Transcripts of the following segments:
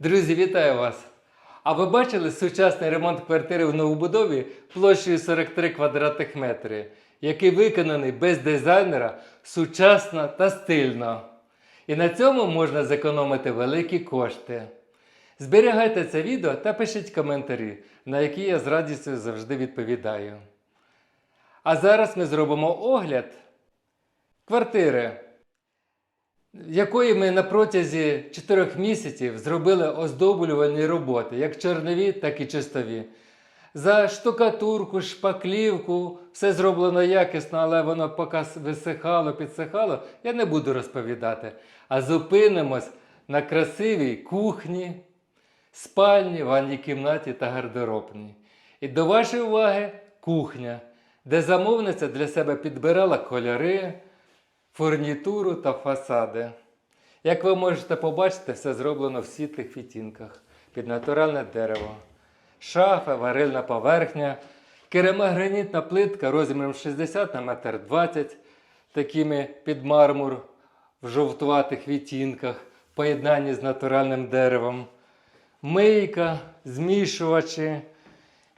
Друзі, вітаю вас! А ви бачили сучасний ремонт квартири в новобудові площею 43 квадратних метри, який виконаний без дизайнера сучасно та стильно. І на цьому можна зекономити великі кошти. Зберігайте це відео та пишіть коментарі, на які я з радістю завжди відповідаю. А зараз ми зробимо огляд квартири якої ми на протязі 4 місяців зробили оздоблювальні роботи, як чорнові, так і чистові. За штукатурку, шпаклівку, все зроблено якісно, але воно поки висихало, підсихало, я не буду розповідати. А зупинимось на красивій кухні, спальні, ванній кімнаті та гардеробній. І до вашої уваги кухня, де замовниця для себе підбирала кольори фурнітуру та фасади. Як ви можете побачити, все зроблено в світлих відтінках під натуральне дерево. Шафа, варильна поверхня, керамогранітна плитка розміром 60 на 1,20 м, такими під мармур в жовтуватих відтінках, в поєднанні з натуральним деревом, мийка, змішувачі,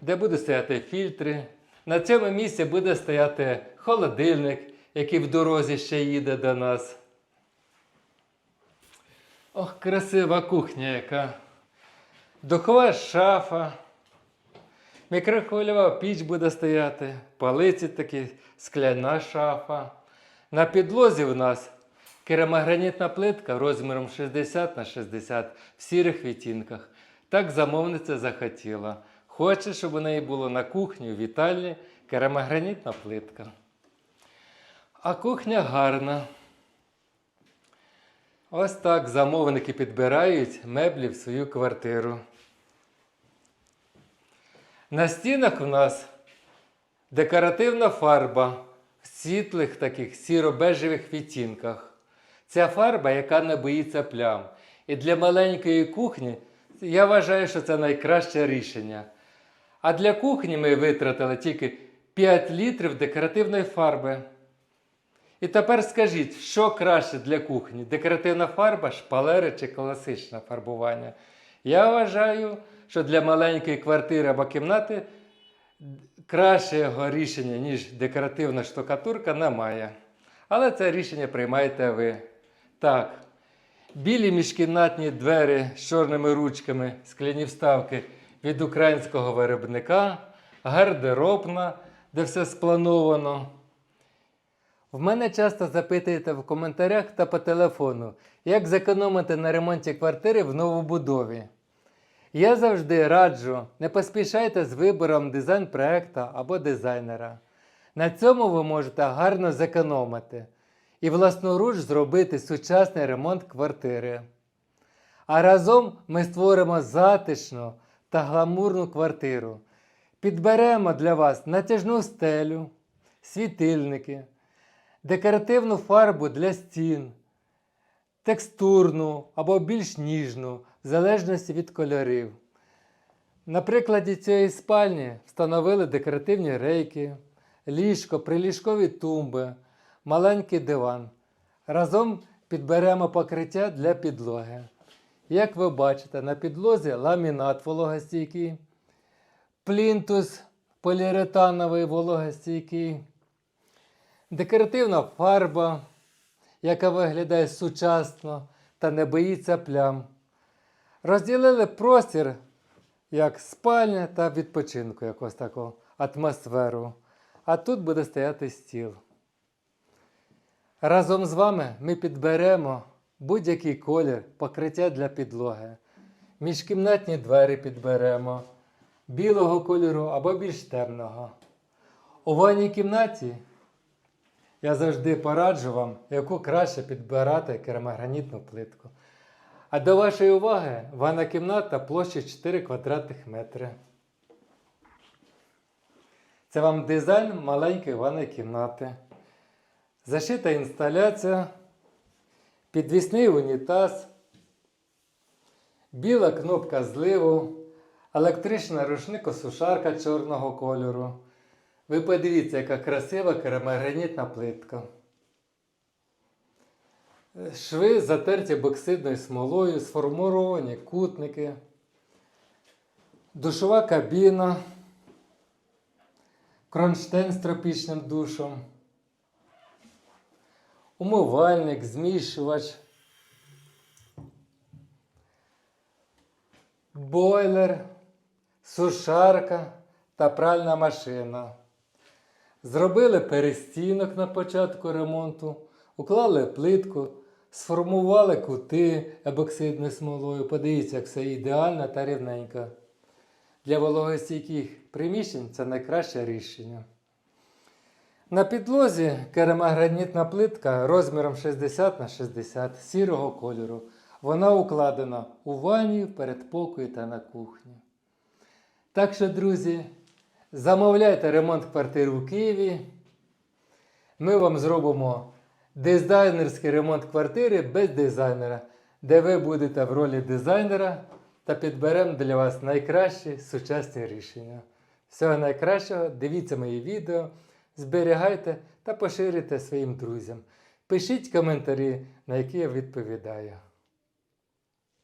де будуть стояти фільтри. На цьому місці буде стояти холодильник, який в дорозі ще їде до нас. Ох, красива кухня яка. Духова шафа. Мікрохвильова піч буде стояти, полиці такі, скляна шафа. На підлозі в нас керамогранітна плитка розміром 60 на 60 в сірих відтінках. Так замовниця захотіла. Хоче, щоб у неї було на кухні, у вітальні керамогранітна плитка. А кухня гарна. Ось так замовники підбирають меблі в свою квартиру. На стінах у нас декоративна фарба в світлих таких сіро-бежевих відтінках. Ця фарба, яка не боїться плям. І для маленької кухні я вважаю, що це найкраще рішення. А для кухні ми витратили тільки 5 літрів декоративної фарби. І тепер скажіть, що краще для кухні? Декоративна фарба, шпалери чи класичне фарбування? Я вважаю, що для маленької квартири або кімнати кращого рішення, ніж декоративна штукатурка, немає. Але це рішення приймаєте ви. Так, білі міжкімнатні двері з чорними ручками, скляні вставки від українського виробника, гардеробна, де все сплановано. В мене часто запитуєте в коментарях та по телефону, як зекономити на ремонті квартири в новобудові. Я завжди раджу, не поспішайте з вибором дизайн-проекта або дизайнера. На цьому ви можете гарно зекономити і власноруч зробити сучасний ремонт квартири. А разом ми створимо затишну та гламурну квартиру. Підберемо для вас натяжну стелю, світильники декоративну фарбу для стін, текстурну або більш ніжну, в залежності від кольорів. На прикладі цієї спальні встановили декоративні рейки, ліжко, приліжкові тумби, маленький диван. Разом підберемо покриття для підлоги. Як ви бачите, на підлозі ламінат вологостійкий, плінтус поліуретановий вологостійкий, декоративна фарба, яка виглядає сучасно та не боїться плям. Розділили простір як спальня та відпочинку, якось таку атмосферу. А тут буде стояти стіл. Разом з вами ми підберемо будь-який колір покриття для підлоги. Міжкімнатні двері підберемо білого кольору або більш темного. У ванній кімнаті я завжди пораджу вам, яку краще підбирати керамогранітну плитку. А до вашої уваги ванна кімната площею 4 квадратних метри. Це вам дизайн маленької ванної кімнати. Зашита інсталяція, підвісний унітаз, біла кнопка зливу, електрична рушникосушарка чорного кольору. Ви подивіться, яка красива керамогранітна плитка. Шви затерті боксидною смолою, сформовані кутники, душова кабіна, кронштейн з тропічним душом, умивальник, змішувач, бойлер, сушарка та пральна машина. Зробили перестінок на початку ремонту, уклали плитку, сформували кути ебоксидною смолою. Подивіться, як все ідеально та рівненько. Для вологостійких приміщень це найкраще рішення. На підлозі керамогранітна плитка розміром 60 на 60 сірого кольору. Вона укладена у ванні, передпокої та на кухні. Так що, друзі, замовляйте ремонт квартири у Києві. Ми вам зробимо дизайнерський ремонт квартири без дизайнера, де ви будете в ролі дизайнера та підберемо для вас найкращі сучасні рішення. Всього найкращого, дивіться мої відео, зберігайте та поширюйте своїм друзям. Пишіть коментарі, на які я відповідаю.